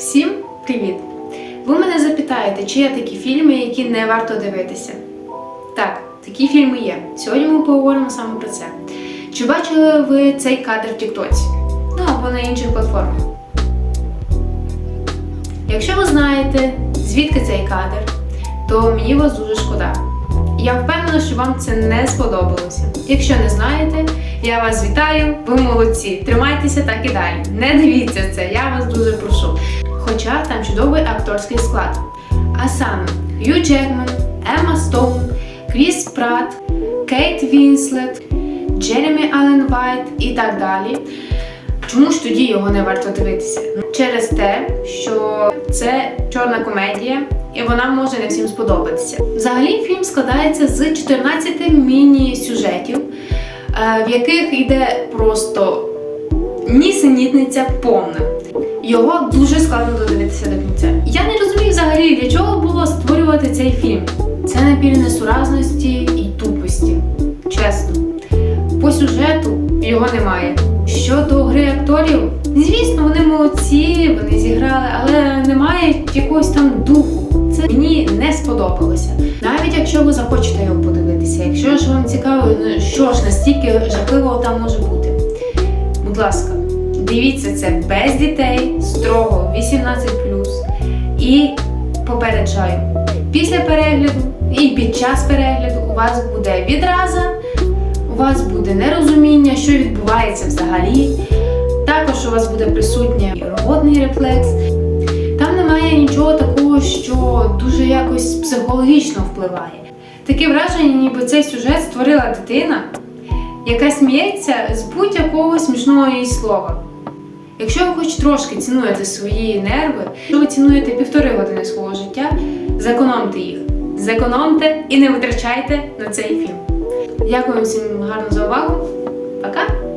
Всім привіт! Ви мене запитаєте, чи є такі фільми, які не варто дивитися? Так, такі фільми є. Сьогодні ми поговоримо саме про це. Чи бачили ви цей кадр в Тіктоці? Ну або на інших платформах? Якщо ви знаєте, звідки цей кадр, то мені вас дуже шкода. Я впевнена, що вам це не сподобалося. Якщо не знаєте, я вас вітаю, ви молодці. Тримайтеся так і далі. Не дивіться це, я вас дуже прошу. Хоча там чудовий акторський склад. А саме Хью Джекман, Емма Стоун, Кріс Пратт, Кейт Вінслет, Джеремі Аллен Вайт і так далі. Чому ж тоді його не варто дивитися? Ну, Через те, що це чорна комедія, і вона може не всім сподобатися. Взагалі фільм складається з 14 міні-сюжетів, е, в яких йде просто нісенітниця повна. Його дуже складно додивитися до кінця. Я не розумію взагалі, для чого було створювати цей фільм. Це набір несуразності і тупості. Чесно. По сюжету його немає. Щодо гри акторів, звісно, вони молодці, вони зіграли, але немає якогось там духу. Це мені не сподобалося. Навіть якщо ви захочете його подивитися, якщо ж вам цікаво, ну, що ж настільки жахливого там може бути. Будь ласка, дивіться це без дітей, строго 18 І попереджаю, після перегляду і під час перегляду у вас буде відраза, у вас буде нерозуміння, що відбувається взагалі. Також у вас буде присутній і рвотний рефлекс. Там немає нічого такого, що дуже якось психологічно впливає. Таке враження, ніби цей сюжет створила дитина, яка сміється з будь-якого смішного її слова. Якщо ви хоч трошки цінуєте свої нерви, якщо ви цінуєте півтори години свого життя, зекономте їх. Зекономте і не витрачайте на цей фільм. Дякую всім гарно за увагу. Пока!